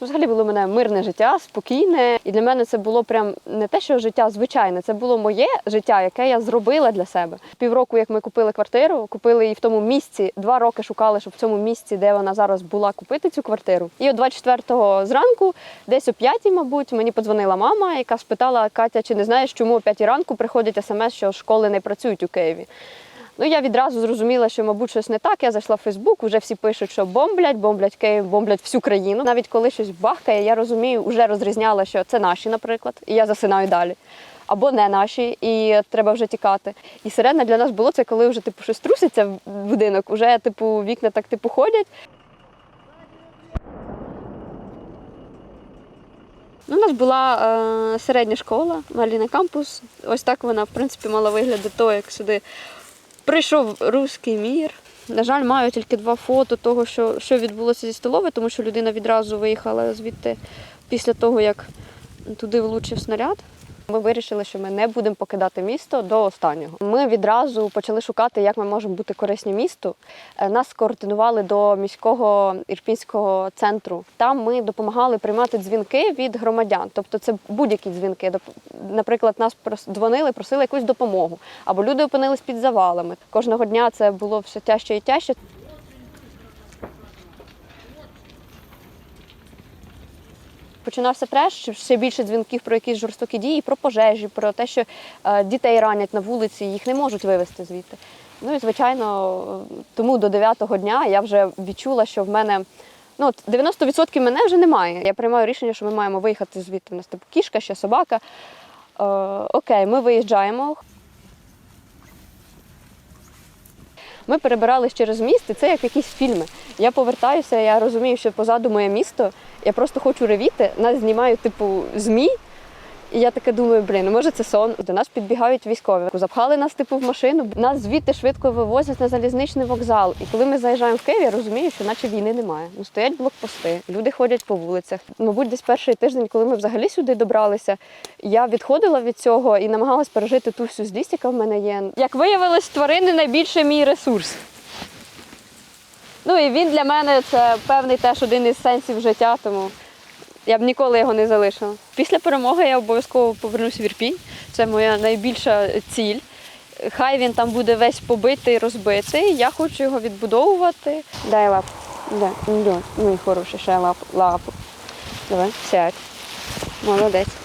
Взагалі було в мене мирне життя, спокійне. І для мене це було прям не те, що життя звичайне, це було моє життя, яке я зробила для себе. Півроку, як ми купили квартиру, купили її в тому місці. Два роки шукали, щоб в цьому місці, де вона зараз була, купити цю квартиру. І от 24-го зранку, десь о 5-й, мабуть, мені подзвонила мама, яка спитала Катя, чи не знаєш, чому о 5-й ранку приходить смс, що школи не працюють у Києві. Ну, я відразу зрозуміла, що, мабуть, щось не так. Я зайшла в Фейсбук, вже всі пишуть, що бомблять, бомблять Київ, бомблять всю країну. Навіть коли щось бахкає, я розумію, вже розрізняла, що це наші, наприклад, і я засинаю далі. Або не наші, і треба вже тікати. І сирена для нас було це, коли вже типу щось труситься в будинок, уже типу вікна так типу ходять. Ну, у нас була е, середня школа, Маліна кампус. Ось так вона, в принципі, мала вигляд до того, як сюди прийшов руський мір. На жаль, маю тільки два фото того, що, що відбулося зі столови, тому що людина відразу виїхала звідти після того, як туди влучив снаряд. Ми вирішили, що ми не будемо покидати місто до останнього. Ми відразу почали шукати, як ми можемо бути корисні місту. Е, Нас скоординували до міського ірпінського центру. Там ми допомагали приймати дзвінки від громадян. Тобто це будь-які дзвінки. Наприклад, нас дзвонили, просили якусь допомогу, або люди опинились під завалами. Кожного дня це було все тяжче і тяжче. Починався треш, ще більше дзвінків про якісь жорстокі дії, про пожежі, про те, що е, дітей ранять на вулиці, їх не можуть вивезти звідти. Ну і звичайно, тому до 9-го дня я вже відчула, що в мене ну, 90% мене вже немає. Я приймаю рішення, що ми маємо виїхати звідти. У нас типу кішка, ще собака. Е, окей, ми виїжджаємо. Ми перебирались через міст, і це як якісь фільми. Я повертаюся, я розумію, що позаду моє місто. Я просто хочу ревіти. Нас знімають, типу, ЗМІ. І я таке думаю, блін, ну, може це сон. До нас підбігають військові. Запхали нас, типу, в машину. Нас звідти швидко вивозять на залізничний вокзал. І коли ми заїжджаємо в Київ, я розумію, що наче війни немає. Ну стоять блокпости, люди ходять по вулицях. Мабуть, десь перший тиждень, коли ми взагалі сюди добралися, я відходила від цього і намагалась пережити ту всю злість, яка в мене є. Як виявилось, тварини найбільше мій ресурс. Ну і він для мене це певний теж один із сенсів життя, тому я б ніколи його не залишила. Після перемоги я обов'язково повернусь в Ірпінь. Це моя найбільша ціль. Хай він там буде весь побитий, розбитий. Я хочу його відбудовувати. Дай лапу. Дай. Ну, мій хороший, ще лапу. лапу. Давай, сядь. Молодець.